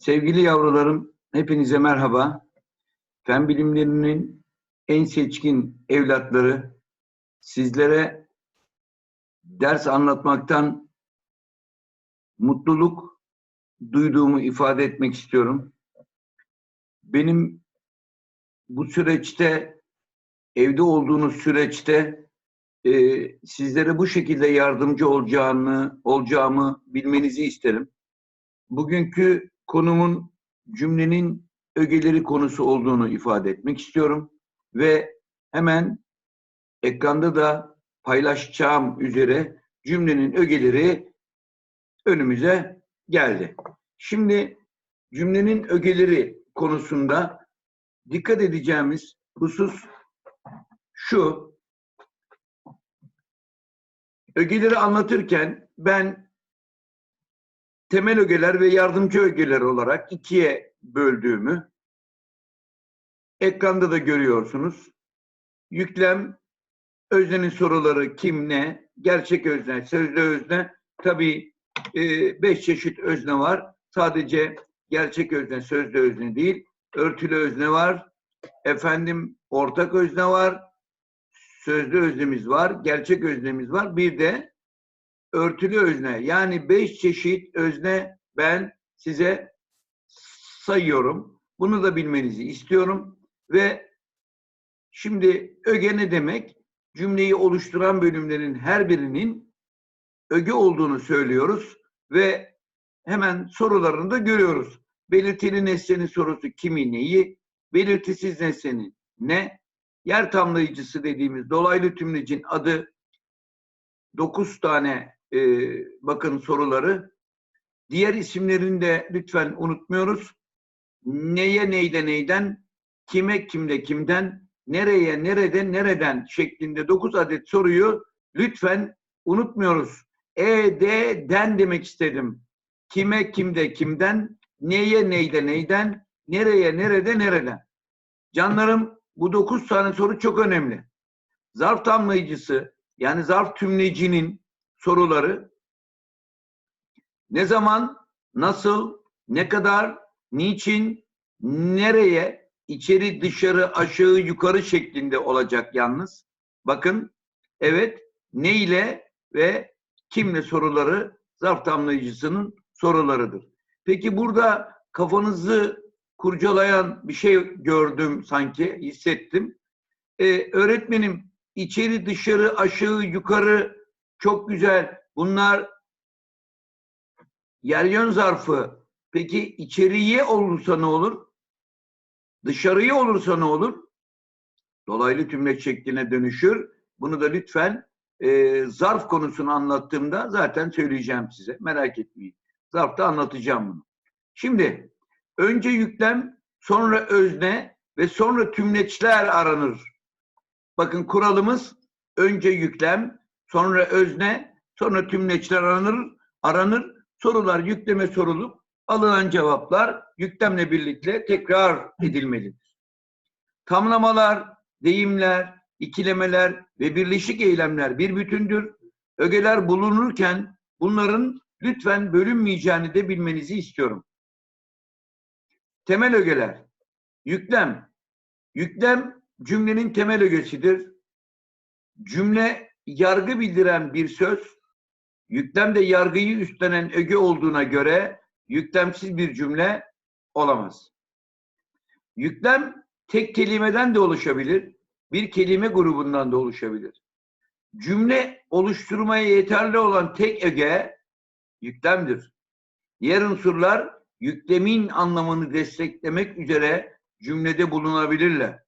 Sevgili yavrularım, hepinize merhaba. Fen bilimlerinin en seçkin evlatları sizlere ders anlatmaktan mutluluk duyduğumu ifade etmek istiyorum. Benim bu süreçte, evde olduğunuz süreçte e, sizlere bu şekilde yardımcı olacağını, olacağımı bilmenizi isterim. Bugünkü konumun cümlenin ögeleri konusu olduğunu ifade etmek istiyorum ve hemen ekranda da paylaşacağım üzere cümlenin ögeleri önümüze geldi. Şimdi cümlenin ögeleri konusunda dikkat edeceğimiz husus şu. Ögeleri anlatırken ben temel ögeler ve yardımcı ögeler olarak ikiye böldüğümü ekranda da görüyorsunuz. Yüklem, öznenin soruları kim ne, gerçek özne, sözlü özne. Tabii e, beş çeşit özne var. Sadece gerçek özne, sözlü özne değil. Örtülü özne var. Efendim ortak özne var. Sözlü öznemiz var. Gerçek öznemiz var. Bir de örtülü özne yani beş çeşit özne ben size sayıyorum. Bunu da bilmenizi istiyorum ve şimdi öge ne demek? Cümleyi oluşturan bölümlerin her birinin öge olduğunu söylüyoruz ve hemen sorularını da görüyoruz. Belirtili nesnenin sorusu kimi neyi, belirtisiz nesnenin ne, yer tamlayıcısı dediğimiz dolaylı tümlecin adı 9 tane e, bakın soruları. Diğer isimlerini de lütfen unutmuyoruz. Neye neyde neyden, kime kimde kimden, nereye nereden nereden şeklinde 9 adet soruyu lütfen unutmuyoruz. E, D, den demek istedim. Kime kimde kimden, neye neyde neyden, nereye nerede nereden. Canlarım bu 9 tane soru çok önemli. Zarf tamlayıcısı yani zarf tümlecinin soruları ne zaman, nasıl, ne kadar, niçin, nereye, içeri, dışarı, aşağı, yukarı şeklinde olacak yalnız. Bakın, evet, ne ile ve kimle soruları zarf tamlayıcısının sorularıdır. Peki burada kafanızı kurcalayan bir şey gördüm sanki, hissettim. Ee, öğretmenim, içeri, dışarı, aşağı, yukarı çok güzel. Bunlar yer yön zarfı. Peki içeriye olursa ne olur? Dışarıya olursa ne olur? Dolaylı tümleç şekline dönüşür. Bunu da lütfen e, zarf konusunu anlattığımda zaten söyleyeceğim size. Merak etmeyin. Zarfta anlatacağım bunu. Şimdi önce yüklem, sonra özne ve sonra tümleçler aranır. Bakın kuralımız önce yüklem, sonra özne, sonra tümleçler aranır, aranır. Sorular yükleme sorulup alınan cevaplar yüklemle birlikte tekrar edilmelidir. Tamlamalar, deyimler, ikilemeler ve birleşik eylemler bir bütündür. Ögeler bulunurken bunların lütfen bölünmeyeceğini de bilmenizi istiyorum. Temel ögeler. Yüklem. Yüklem cümlenin temel ögesidir. Cümle yargı bildiren bir söz, yüklem de yargıyı üstlenen öge olduğuna göre yüklemsiz bir cümle olamaz. Yüklem tek kelimeden de oluşabilir, bir kelime grubundan da oluşabilir. Cümle oluşturmaya yeterli olan tek öge yüklemdir. Diğer unsurlar yüklemin anlamını desteklemek üzere cümlede bulunabilirler.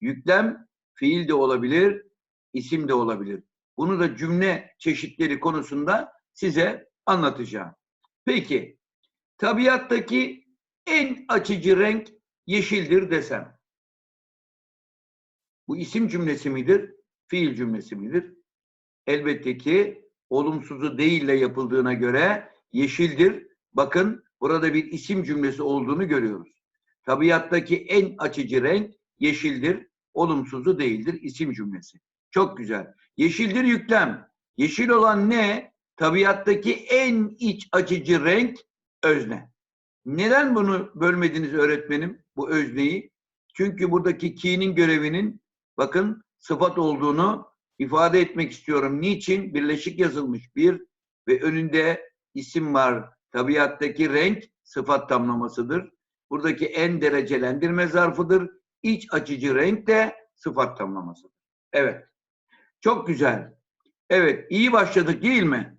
Yüklem fiil de olabilir, isim de olabilir. Bunu da cümle çeşitleri konusunda size anlatacağım. Peki, tabiattaki en açıcı renk yeşildir desem. Bu isim cümlesi midir, fiil cümlesi midir? Elbette ki olumsuzu değille yapıldığına göre yeşildir. Bakın burada bir isim cümlesi olduğunu görüyoruz. Tabiattaki en açıcı renk yeşildir. Olumsuzu değildir isim cümlesi. Çok güzel. Yeşildir yüklem. Yeşil olan ne? Tabiattaki en iç açıcı renk özne. Neden bunu bölmediniz öğretmenim bu özneyi? Çünkü buradaki ki'nin görevinin bakın sıfat olduğunu ifade etmek istiyorum. Niçin? Birleşik yazılmış bir ve önünde isim var. Tabiattaki renk sıfat tamlamasıdır. Buradaki en derecelendirme zarfıdır. İç açıcı renk de sıfat tamlamasıdır. Evet. Çok güzel. Evet, iyi başladık değil mi?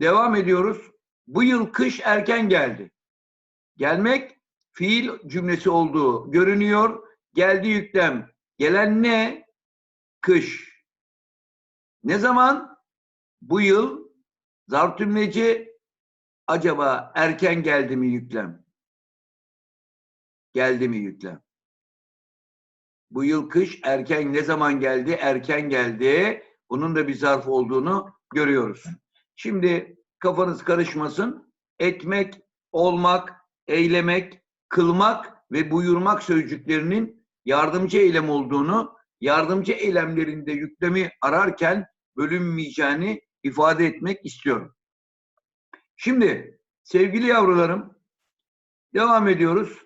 Devam ediyoruz. Bu yıl kış erken geldi. Gelmek fiil cümlesi olduğu görünüyor. Geldi yüklem. Gelen ne? Kış. Ne zaman? Bu yıl zarf cümleci acaba erken geldi mi yüklem? Geldi mi yüklem? Bu yıl kış erken ne zaman geldi? Erken geldi. Bunun da bir zarf olduğunu görüyoruz. Şimdi kafanız karışmasın. Etmek, olmak, eylemek, kılmak ve buyurmak sözcüklerinin yardımcı eylem olduğunu, yardımcı eylemlerinde yüklemi ararken bölünmeyeceğini ifade etmek istiyorum. Şimdi sevgili yavrularım devam ediyoruz.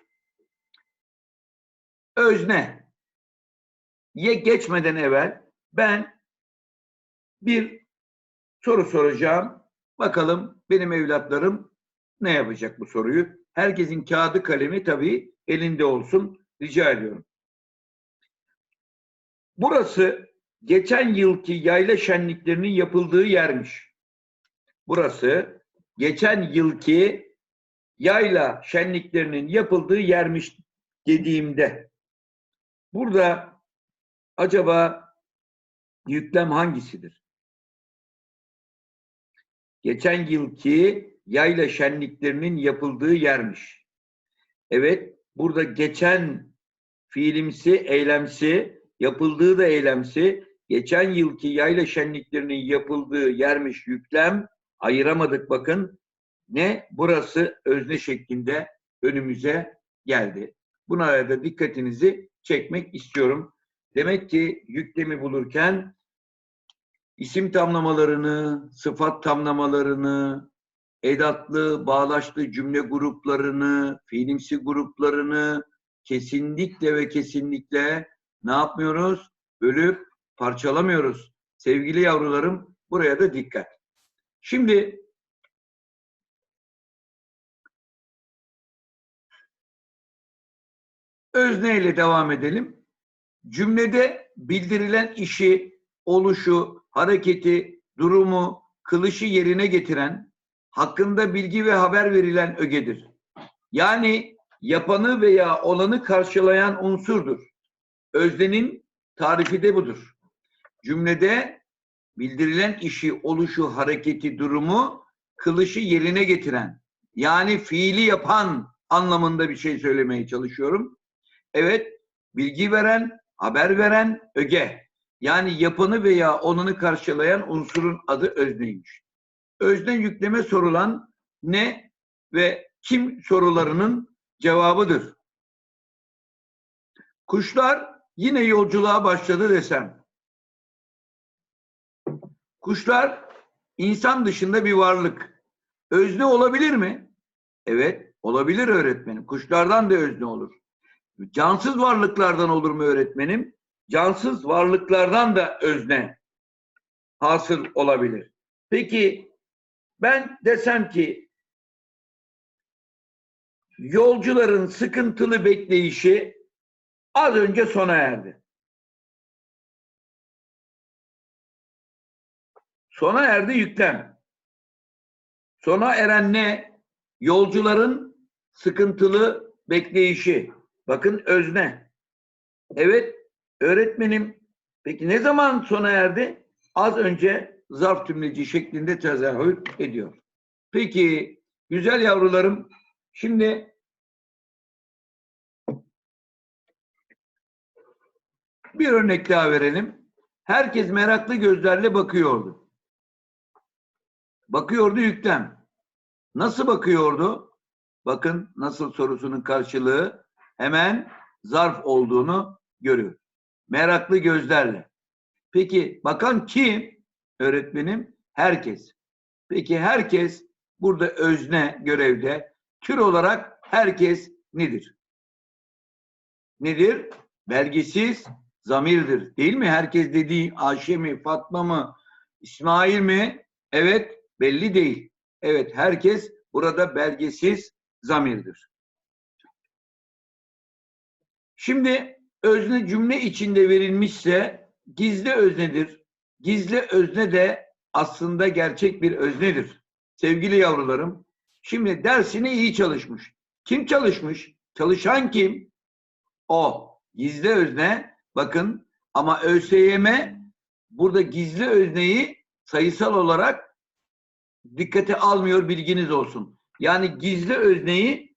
Özne. Ye geçmeden evvel ben bir soru soracağım. Bakalım benim evlatlarım ne yapacak bu soruyu? Herkesin kağıdı kalemi tabii elinde olsun. Rica ediyorum. Burası geçen yılki yayla şenliklerinin yapıldığı yermiş. Burası geçen yılki yayla şenliklerinin yapıldığı yermiş dediğimde burada acaba yüklem hangisidir? Geçen yılki yayla şenliklerinin yapıldığı yermiş. Evet, burada geçen fiilimsi, eylemsi, yapıldığı da eylemsi, geçen yılki yayla şenliklerinin yapıldığı yermiş yüklem, ayıramadık bakın. Ne? Burası özne şeklinde önümüze geldi. Buna da dikkatinizi çekmek istiyorum. Demek ki yüklemi bulurken isim tamlamalarını, sıfat tamlamalarını, edatlı, bağlaçlı cümle gruplarını, fiilimsi gruplarını kesinlikle ve kesinlikle ne yapmıyoruz? Bölüp parçalamıyoruz. Sevgili yavrularım buraya da dikkat. Şimdi özne ile devam edelim. Cümlede bildirilen işi, oluşu, hareketi, durumu, kılışı yerine getiren, hakkında bilgi ve haber verilen ögedir. Yani yapanı veya olanı karşılayan unsurdur. Öznenin tarifi de budur. Cümlede bildirilen işi, oluşu, hareketi, durumu, kılışı yerine getiren, yani fiili yapan anlamında bir şey söylemeye çalışıyorum. Evet, bilgi veren, haber veren öge. Yani yapanı veya onunu karşılayan unsurun adı özneymiş. Özne yükleme sorulan ne ve kim sorularının cevabıdır. Kuşlar yine yolculuğa başladı desem. Kuşlar insan dışında bir varlık. Özne olabilir mi? Evet, olabilir öğretmenim. Kuşlardan da özne olur. Cansız varlıklardan olur mu öğretmenim? Cansız varlıklardan da özne hasıl olabilir. Peki ben desem ki yolcuların sıkıntılı bekleyişi az önce sona erdi. Sona erdi yüklem. Sona eren ne? Yolcuların sıkıntılı bekleyişi. Bakın özne. Evet öğretmenim peki ne zaman sona erdi? Az önce zarf tümleci şeklinde tezahür ediyor. Peki güzel yavrularım şimdi bir örnek daha verelim. Herkes meraklı gözlerle bakıyordu. Bakıyordu yüklem. Nasıl bakıyordu? Bakın nasıl sorusunun karşılığı hemen zarf olduğunu görüyor. Meraklı gözlerle. Peki bakan kim? Öğretmenim herkes. Peki herkes burada özne görevde tür olarak herkes nedir? Nedir? Belgesiz zamirdir. Değil mi? Herkes dediği Ayşe mi, Fatma mı, İsmail mi? Evet, belli değil. Evet, herkes burada belgesiz zamirdir. Şimdi özne cümle içinde verilmişse gizli öznedir. Gizli özne de aslında gerçek bir öznedir. Sevgili yavrularım, şimdi dersine iyi çalışmış. Kim çalışmış? Çalışan kim? O. Gizli özne. Bakın ama ÖSYM burada gizli özneyi sayısal olarak dikkate almıyor bilginiz olsun. Yani gizli özneyi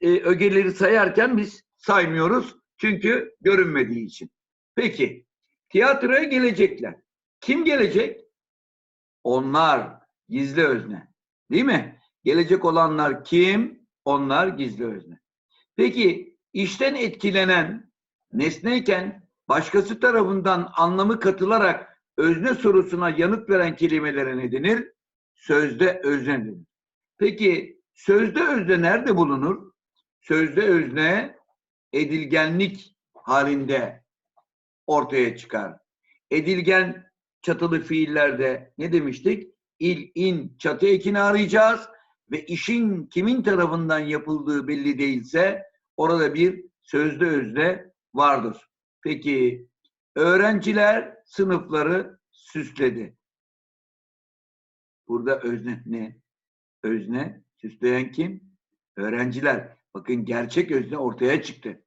e, ögeleri sayarken biz saymıyoruz. Çünkü görünmediği için. Peki tiyatroya gelecekler. Kim gelecek? Onlar gizli özne. Değil mi? Gelecek olanlar kim? Onlar gizli özne. Peki işten etkilenen nesneyken başkası tarafından anlamı katılarak özne sorusuna yanıt veren kelimelere ne denir? Sözde özne denir. Peki sözde özne nerede bulunur? Sözde özne edilgenlik halinde ortaya çıkar. Edilgen çatılı fiillerde ne demiştik? İl, in, çatı ekini arayacağız ve işin kimin tarafından yapıldığı belli değilse orada bir sözde özne vardır. Peki öğrenciler sınıfları süsledi. Burada özne ne? Özne süsleyen kim? Öğrenciler. Bakın gerçek özne ortaya çıktı.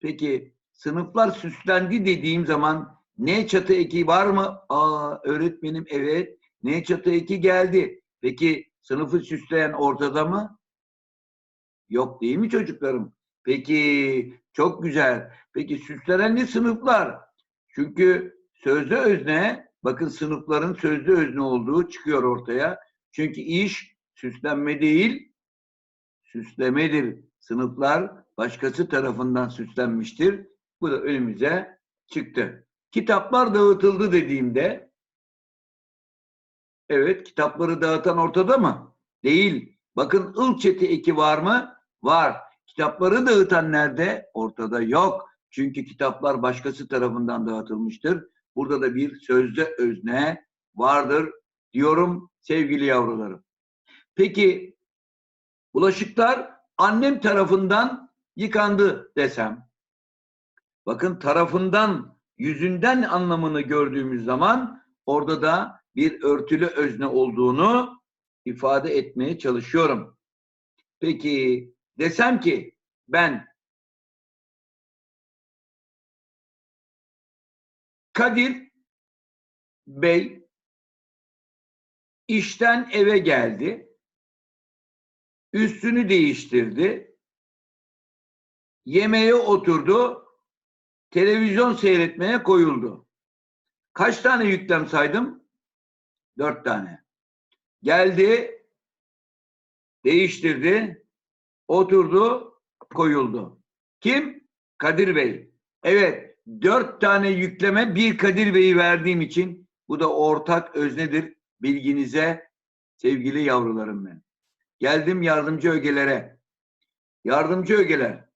Peki sınıflar süslendi dediğim zaman ne çatı eki var mı? Aa öğretmenim evet. Ne çatı eki geldi. Peki sınıfı süsleyen ortada mı? Yok değil mi çocuklarım? Peki çok güzel. Peki süslenen ne sınıflar? Çünkü sözlü özne bakın sınıfların sözlü özne olduğu çıkıyor ortaya. Çünkü iş süslenme değil süslemedir. Sınıflar başkası tarafından süslenmiştir. Bu da önümüze çıktı. Kitaplar dağıtıldı dediğimde evet kitapları dağıtan ortada mı? Değil. Bakın ılçeti eki var mı? Var. Kitapları dağıtan nerede? Ortada yok. Çünkü kitaplar başkası tarafından dağıtılmıştır. Burada da bir sözde özne vardır diyorum sevgili yavrularım. Peki bulaşıklar annem tarafından yıkandı desem. Bakın tarafından, yüzünden anlamını gördüğümüz zaman orada da bir örtülü özne olduğunu ifade etmeye çalışıyorum. Peki desem ki ben Kadir Bey işten eve geldi. Üstünü değiştirdi. Yemeğe oturdu. Televizyon seyretmeye koyuldu. Kaç tane yüklem saydım? Dört tane. Geldi, değiştirdi, oturdu, koyuldu. Kim? Kadir Bey. Evet, dört tane yükleme bir Kadir Bey'i verdiğim için bu da ortak öznedir bilginize sevgili yavrularım ben. Geldim yardımcı ögelere. Yardımcı ögeler.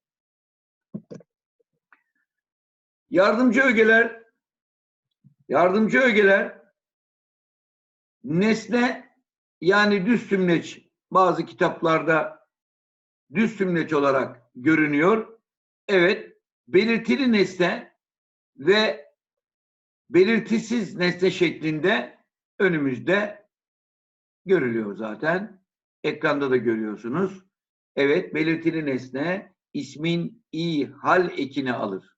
Yardımcı ögeler yardımcı ögeler nesne yani düz tümleç bazı kitaplarda düz tümleç olarak görünüyor. Evet, belirtili nesne ve belirtisiz nesne şeklinde önümüzde görülüyor zaten. Ekranda da görüyorsunuz. Evet, belirtili nesne ismin i hal ekini alır.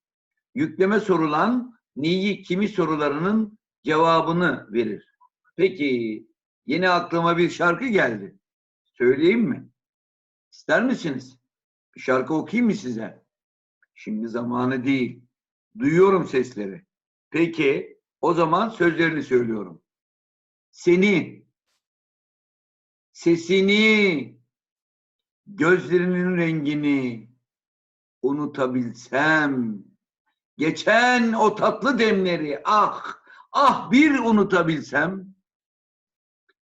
Yükleme sorulan niyi kimi sorularının cevabını verir. Peki, yeni aklıma bir şarkı geldi. Söyleyeyim mi? İster misiniz? Bir şarkı okuyayım mı size? Şimdi zamanı değil. Duyuyorum sesleri. Peki, o zaman sözlerini söylüyorum. Seni, sesini, gözlerinin rengini unutabilsem, geçen o tatlı demleri ah, ah bir unutabilsem.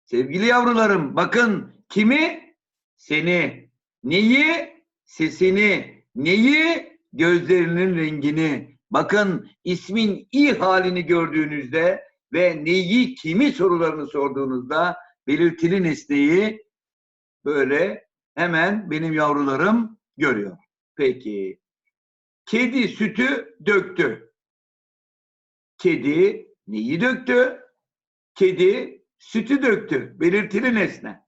Sevgili yavrularım bakın kimi? Seni. Neyi? sesini, neyi? Gözlerinin rengini. Bakın ismin i halini gördüğünüzde ve neyi, kimi sorularını sorduğunuzda belirtili nesneyi böyle hemen benim yavrularım görüyor. Peki. Kedi sütü döktü. Kedi neyi döktü? Kedi sütü döktü. Belirtili nesne.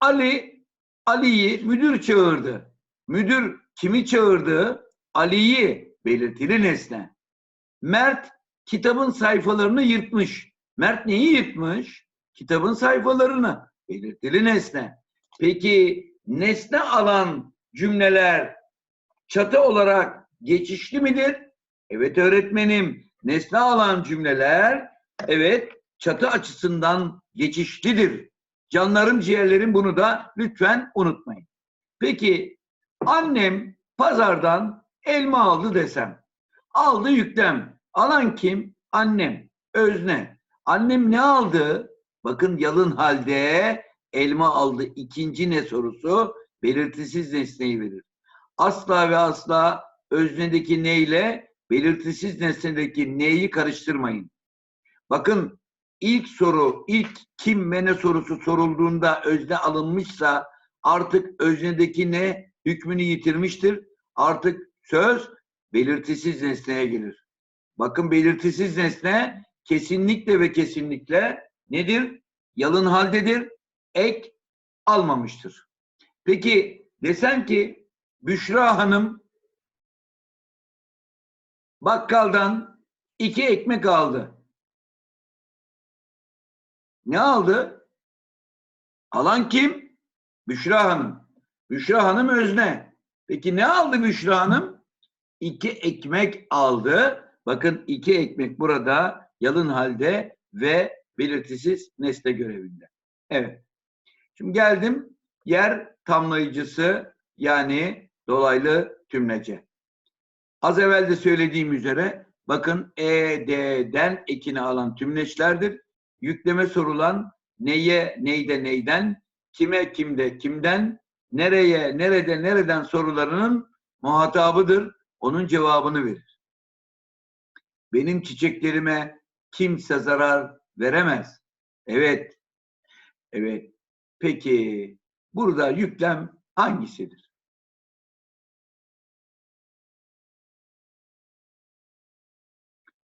Ali Ali'yi müdür çağırdı. Müdür kimi çağırdı? Ali'yi belirtili nesne. Mert kitabın sayfalarını yırtmış. Mert neyi yırtmış? Kitabın sayfalarını. Belirtili nesne. Peki nesne alan cümleler çatı olarak geçişli midir? Evet öğretmenim. Nesne alan cümleler evet çatı açısından geçişlidir. Canlarım ciğerlerim bunu da lütfen unutmayın. Peki annem pazardan elma aldı desem. Aldı yüklem. Alan kim? Annem. Özne. Annem ne aldı? Bakın yalın halde elma aldı. İkinci ne sorusu? Belirtisiz nesneyi verir. Asla ve asla öznedeki neyle belirtisiz nesnedeki neyi karıştırmayın. Bakın ilk soru, ilk kim ve ne sorusu sorulduğunda özne alınmışsa artık öznedeki ne hükmünü yitirmiştir. Artık söz belirtisiz nesneye gelir. Bakın belirtisiz nesne kesinlikle ve kesinlikle nedir? Yalın haldedir. Ek almamıştır. Peki desem ki Büşra Hanım bakkaldan iki ekmek aldı. Ne aldı? Alan kim? Büşra Hanım. Büşra Hanım özne. Peki ne aldı Büşra Hanım? İki ekmek aldı. Bakın iki ekmek burada yalın halde ve belirtisiz nesne görevinde. Evet. Şimdi geldim yer tamlayıcısı yani dolaylı tümlece. Az evvel de söylediğim üzere bakın ED'den ekini alan tümleçlerdir. Yükleme sorulan neye, neyde, neyden, kime, kimde, kimden, nereye, nerede, nereden sorularının muhatabıdır. Onun cevabını verir. Benim çiçeklerime kimse zarar veremez. Evet. Evet. Peki burada yüklem hangisidir?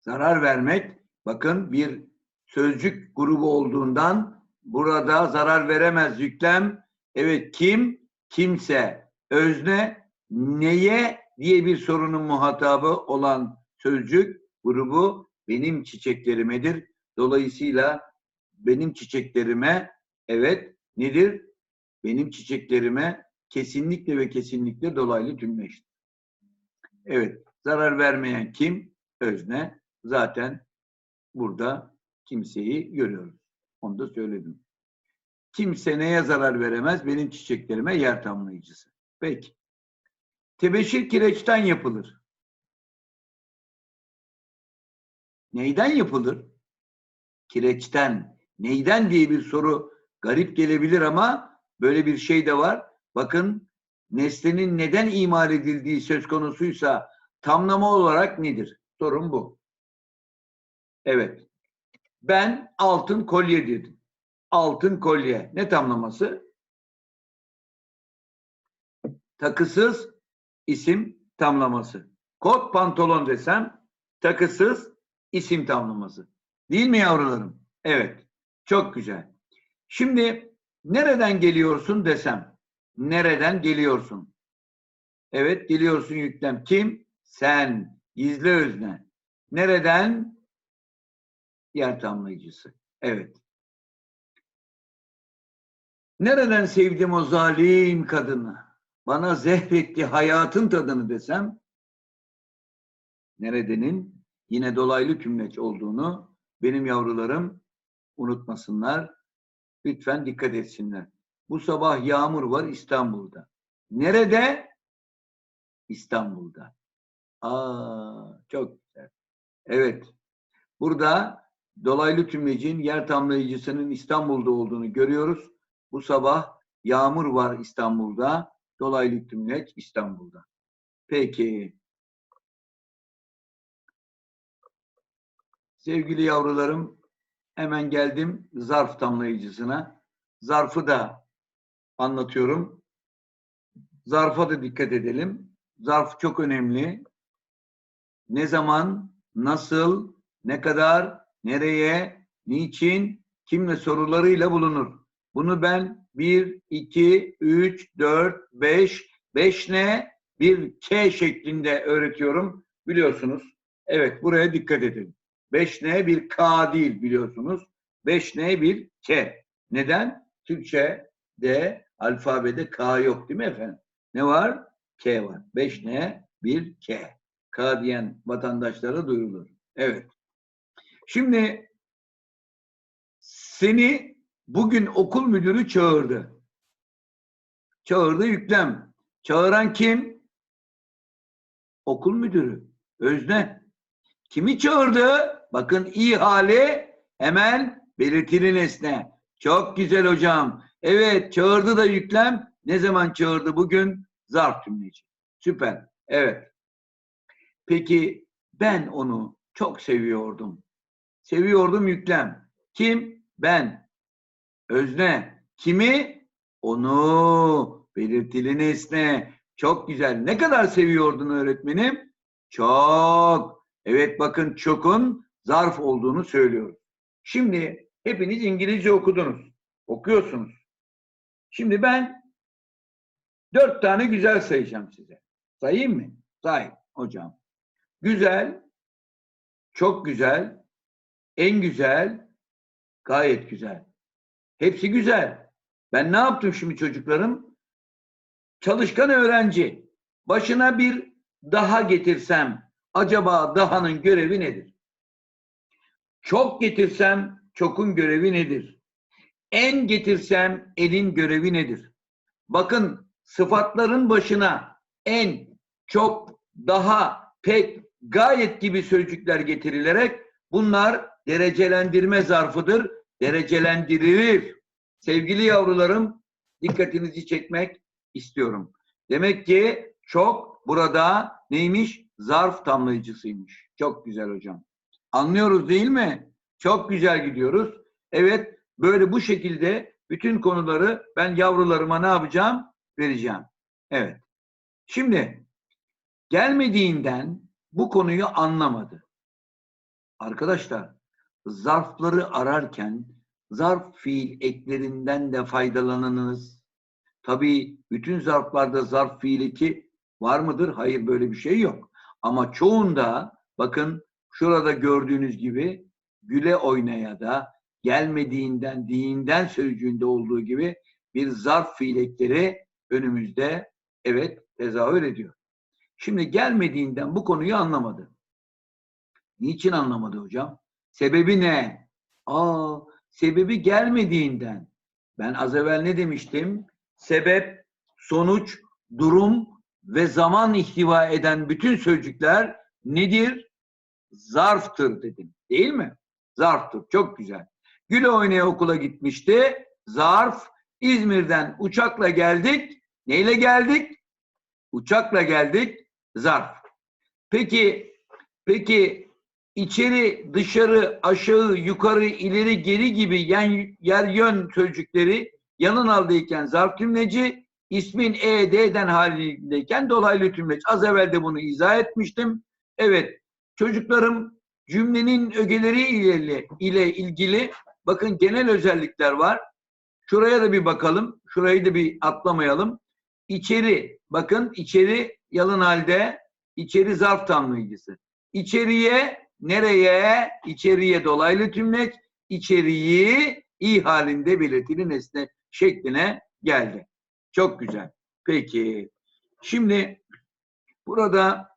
Zarar vermek bakın bir sözcük grubu olduğundan burada zarar veremez yüklem. Evet kim? Kimse. Özne neye diye bir sorunun muhatabı olan sözcük grubu benim çiçeklerimedir. Dolayısıyla benim çiçeklerime evet nedir? Benim çiçeklerime kesinlikle ve kesinlikle dolaylı tümleştir. Evet, zarar vermeyen kim? Özne. Zaten burada kimseyi görüyoruz. Onu da söyledim. Kimse neye zarar veremez? Benim çiçeklerime yer tamlayıcısı. Peki. Tebeşir kireçten yapılır. Neyden yapılır? Kireçten. Neyden diye bir soru garip gelebilir ama böyle bir şey de var. Bakın nesnenin neden imal edildiği söz konusuysa tamlama olarak nedir? Sorun bu. Evet. Ben altın kolye dedim. Altın kolye. Ne tamlaması? Takısız isim tamlaması. Kot pantolon desem takısız isim tamlaması. Değil mi yavrularım? Evet. Çok güzel. Şimdi nereden geliyorsun desem. Nereden geliyorsun? Evet geliyorsun yüklem. Kim? Sen. Gizli özne. Nereden? Yer tamlayıcısı. Evet. Nereden sevdim o zalim kadını? Bana zehretti hayatın tadını desem neredenin yine dolaylı tümleç olduğunu benim yavrularım unutmasınlar. Lütfen dikkat etsinler. Bu sabah yağmur var İstanbul'da. Nerede? İstanbul'da. Aa, çok güzel. Evet. Burada dolaylı tümlecin yer tamlayıcısının İstanbul'da olduğunu görüyoruz. Bu sabah yağmur var İstanbul'da. Dolaylı tümleç İstanbul'da. Peki. Sevgili yavrularım, hemen geldim zarf tamlayıcısına. Zarfı da anlatıyorum. Zarfa da dikkat edelim. Zarf çok önemli. Ne zaman, nasıl, ne kadar, nereye, niçin, kimle sorularıyla bulunur. Bunu ben 1, 2, 3, 4, 5, 5 ne? Bir K şeklinde öğretiyorum. Biliyorsunuz. Evet buraya dikkat edin. 5 ne? Bir K değil biliyorsunuz. 5 ne? Bir K. Neden? Türkçe'de alfabede K yok değil mi efendim? Ne var? K var. 5 ne? Bir K. K diyen vatandaşlara duyurulur. Evet. Şimdi seni bugün okul müdürü çağırdı. Çağırdı yüklem. Çağıran kim? Okul müdürü. Özne. Kimi çağırdı? Bakın iyi hali hemen belirtili nesne. Çok güzel hocam. Evet çağırdı da yüklem. Ne zaman çağırdı bugün? Zarf tümleci. Süper. Evet. Peki ben onu çok seviyordum. Seviyordum yüklem. Kim? Ben. Özne. Kimi? Onu. Belirtili nesne. Çok güzel. Ne kadar seviyordun öğretmenim? Çok. Evet bakın çokun zarf olduğunu söylüyorum. Şimdi hepiniz İngilizce okudunuz. Okuyorsunuz. Şimdi ben dört tane güzel sayacağım size. Sayayım mı? Say hocam. Güzel, çok güzel, en güzel, gayet güzel. Hepsi güzel. Ben ne yaptım şimdi çocuklarım? Çalışkan öğrenci. Başına bir daha getirsem acaba dahanın görevi nedir? Çok getirsem çokun görevi nedir? En getirsem elin görevi nedir? Bakın sıfatların başına en, çok, daha, pek, gayet gibi sözcükler getirilerek bunlar derecelendirme zarfıdır. Derecelendirilir. Sevgili yavrularım dikkatinizi çekmek istiyorum. Demek ki çok burada neymiş? Zarf tamlayıcısıymış. Çok güzel hocam. Anlıyoruz değil mi? Çok güzel gidiyoruz. Evet böyle bu şekilde bütün konuları ben yavrularıma ne yapacağım? Vereceğim. Evet. Şimdi gelmediğinden bu konuyu anlamadı. Arkadaşlar zarfları ararken zarf fiil eklerinden de faydalanınız. Tabii bütün zarflarda zarf fiili ki var mıdır? Hayır böyle bir şey yok. Ama çoğunda bakın şurada gördüğünüz gibi güle oynaya da gelmediğinden, diğinden sözcüğünde olduğu gibi bir zarf fiilekleri önümüzde evet tezahür ediyor. Şimdi gelmediğinden bu konuyu anlamadı. Niçin anlamadı hocam? Sebebi ne? Aa, sebebi gelmediğinden. Ben az evvel ne demiştim? Sebep, sonuç, durum ve zaman ihtiva eden bütün sözcükler nedir? Zarftır dedim. Değil mi? Zarftır. Çok güzel. Güle oynaya okula gitmişti. Zarf. İzmir'den uçakla geldik. Neyle geldik? Uçakla geldik. Zarf. Peki, peki içeri, dışarı, aşağı, yukarı, ileri, geri gibi yen, yer yön sözcükleri yanın aldıyken zarf tümleci, ismin e, d'den halindeyken dolaylı tümleç. Az evvel de bunu izah etmiştim. Evet, çocuklarım cümlenin ögeleri ile, ile ilgili bakın genel özellikler var. Şuraya da bir bakalım. Şurayı da bir atlamayalım. İçeri, bakın içeri yalın halde, içeri zarf tamlayıcısı. İçeriye, nereye? İçeriye dolaylı tümleç, içeriği i halinde belirtili nesne şekline geldi. Çok güzel. Peki. Şimdi burada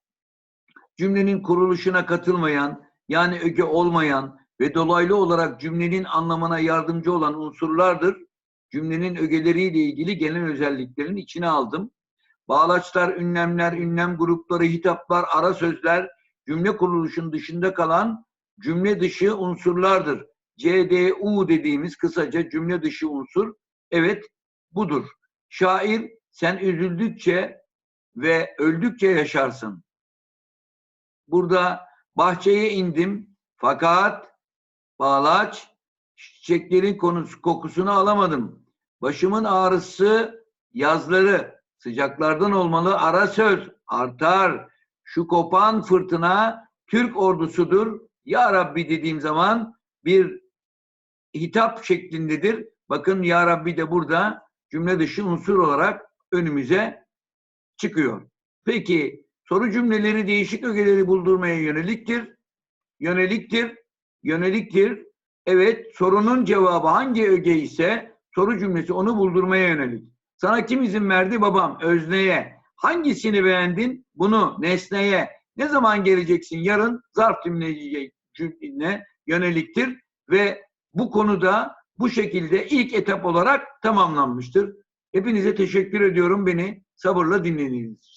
cümlenin kuruluşuna katılmayan, yani öge olmayan ve dolaylı olarak cümlenin anlamına yardımcı olan unsurlardır. Cümlenin ögeleriyle ilgili genel özelliklerin içine aldım. Bağlaçlar, ünlemler, ünlem grupları, hitaplar, ara sözler cümle kuruluşun dışında kalan cümle dışı unsurlardır. CDU dediğimiz kısaca cümle dışı unsur. Evet budur. Şair Sen üzüldükçe ve öldükçe yaşarsın. Burada bahçeye indim fakat bağlaç çiçeklerin kokusunu alamadım. Başımın ağrısı yazları sıcaklardan olmalı ara söz artar. Şu kopan fırtına Türk ordusudur. Ya Rabbi dediğim zaman bir hitap şeklindedir. Bakın Ya Rabbi de burada cümle dışı unsur olarak önümüze çıkıyor. Peki soru cümleleri değişik ögeleri buldurmaya yöneliktir. Yöneliktir. Yöneliktir. Evet sorunun cevabı hangi öge ise soru cümlesi onu buldurmaya yönelik. Sana kim izin verdi? Babam. Özneye. Hangisini beğendin? Bunu. Nesneye. Ne zaman geleceksin? Yarın zarf cümle yöneliktir ve bu konuda bu şekilde ilk etap olarak tamamlanmıştır. Hepinize teşekkür ediyorum beni sabırla dinlediğiniz için.